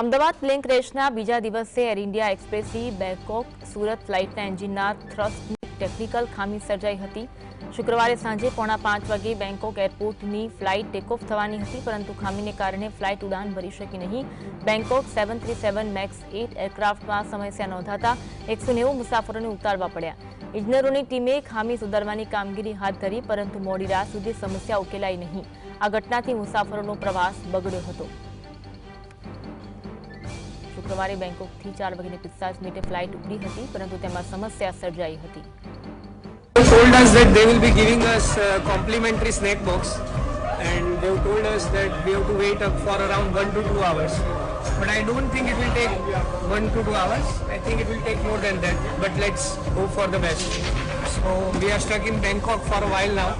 Ahmedabad plane ક્રેશના બીજા દિવસે એર ઇન્ડિયા એક્સપ્રેસી બેંકોક સુરત ફ્લાઇટના એન્જિનના થ્રસ્ટની ટેકનિકલ ખામી સર્જાઈ હતી. શુક્રવારે સાંજે પોણા પાંચ વાગે બેંકોક એરપોર્ટની ફ્લાઇટ ટેકઓફ થવાની હતી, પરંતુ ખામીને કારણે ફ્લાઇટ ઉડાન ભરી શકી નહીં. Bangkok seven three seven max eight એરક્રાફ્ટમાં સમસ્યા નોંધાતા એકસો નેવું મુસાફરોને ઉતારવા પડ્યા. ઇજનેરોની ટીમે ખામી સુધારવાની કામગીરી હાથ ધરી, પરંતુ મોડી રાત સુધી સમસ્યા ઉકેલાઈ નહીં. આ ઘટનાથી મુસાફરોનો પ્રવાસ બગડ્યો હતો. શુક્રવારે બેંકોકથી ચાર વાગ્યે પિસ્તાલીસ મિનિટે ફ્લાઇટ ઉપડી હતી પરંતુ તેમાં સમસ્યા સર્જાઈ હતી They told us that they will be giving us uh, complimentary snack box and they've told us that we have to wait up for around one to two hours. But I don't think it will take one to two hours. I think it will take more than that. But let's hope for the best. So we are stuck in Bangkok for a while now.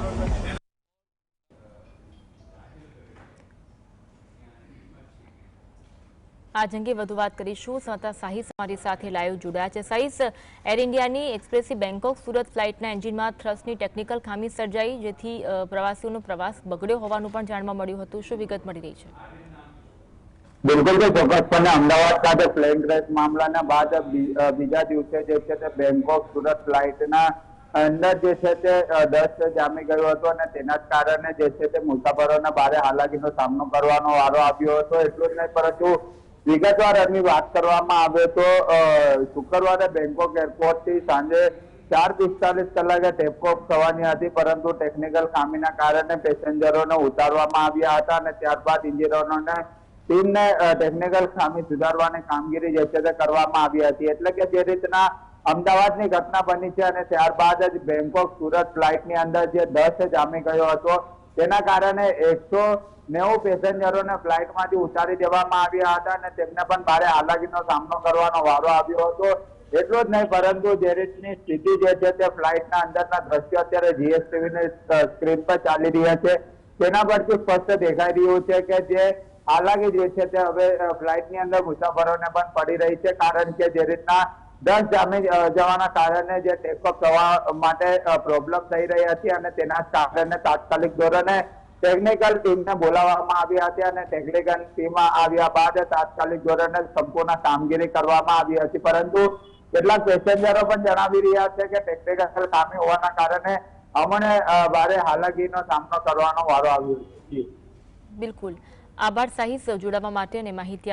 આજ અંગે વધુ વાત કરીશું. સંતા સાહિસ અમારી સાથે live જોડાયા છે. Sahis air ઇન્ડિયાની એક્સપ્રેસી બેંકોક સુરત ફ્લાઇટના એન્જિનમાં થ્રસ્ટની ટેકનિકલ ખામી સર્જાઈ જેથી પ્રવાસીઓનો પ્રવાસ બગડ્યો હોવાનું પણ જાણવા મળ્યું હતું. શું વિગત મળી રહી છે? બિલકુલ કે ચોક્કસપણે અમદાવાદ ખાતે પ્લેન ક્રેશ મામલાના બાદ બીજા દિવસે જે છે તે બેંકોક સુરત ફ્લાઇટના અંદર જે છે તે અ, જામી ગયો હતો અને તેના જ કારણે જે છે તે મુસાફરોને ભારે હાલાકીનો સામનો કરવાનો વારો આવ્યો હતો. એટલું જ નહીં પરંતુ વિગતવાર એની વાત કરવામાં આવે તો શુક્રવારે બેંકોક એરપોર્ટથી સાંજે ચાર પિસ્તાલીસ કલાકે ટેકઓફ થવાની હતી, પરંતુ ટેકનિકલ ખામીના કારણે પેસેન્જરોને ઉતારવામાં આવ્યા હતા અને ત્યારબાદ ઇન્જિનિયરોને ટીમને ટેકનિકલ ખામી સુધારવાની કામગીરી જે છે તે કરવામાં આવી હતી. એટલે કે જે રીતના અમદાવાદની ઘટના બની છે અને ત્યારબાદ જ બેંકોક સુરત ફ્લાઇટની અંદર જે દસ જામી ગયો હતો તેના કારણે એકસો નેવું પેસેન્જરોને ફ્લાઇટમાંથી ઉતારી દેવામાં આવ્યા હતા અને તેમને પણ ભારે હાલાકીનો સામનો કરવાનો વારો આવ્યો હતો. એટલું જ નહીં, પરંતુ જે રીતની સ્થિતિ જે છે તે ફ્લાઇટના અંદરના દ્રશ્યો અત્યારે જીએસટીવીની સ્ક્રીન પર ચાલી રહ્યા છે. તેના પરથી સ્પષ્ટ દેખાઈ રહ્યું છે કે જે હાલાકી જે છે તે હવે ફ્લાઇટની અંદર મુસાફરોને પણ પડી રહી છે, કારણ કે જે રીતના દસ જામી જવાના કારણે જે ટેકો થવા માટે પ્રોબ્લેમ થઈ રહી હતી અને તેના કારણે તાત્કાલિક ધોરણે ટેકનિકલ ટીમને બોલાવવામાં આવી હતી અને ટેકનિકલ ટીમ આવ્યા બાદ તાત્કાલિક ધોરણે સંપૂર્ણ કામગીરી કરવામાં આવી હતી. પરંતુ કેટલાક પેસેન્જરો પણ જણાવી રહ્યા છે કે ટેકનિકલ ખામી હોવાના કારણે અમને ભારે હાલાકીનો સામનો કરવાનો વારો આવ્યો છે. બિલકુલ. આભાર સાહિત જોડાવા માટે અને માહિતી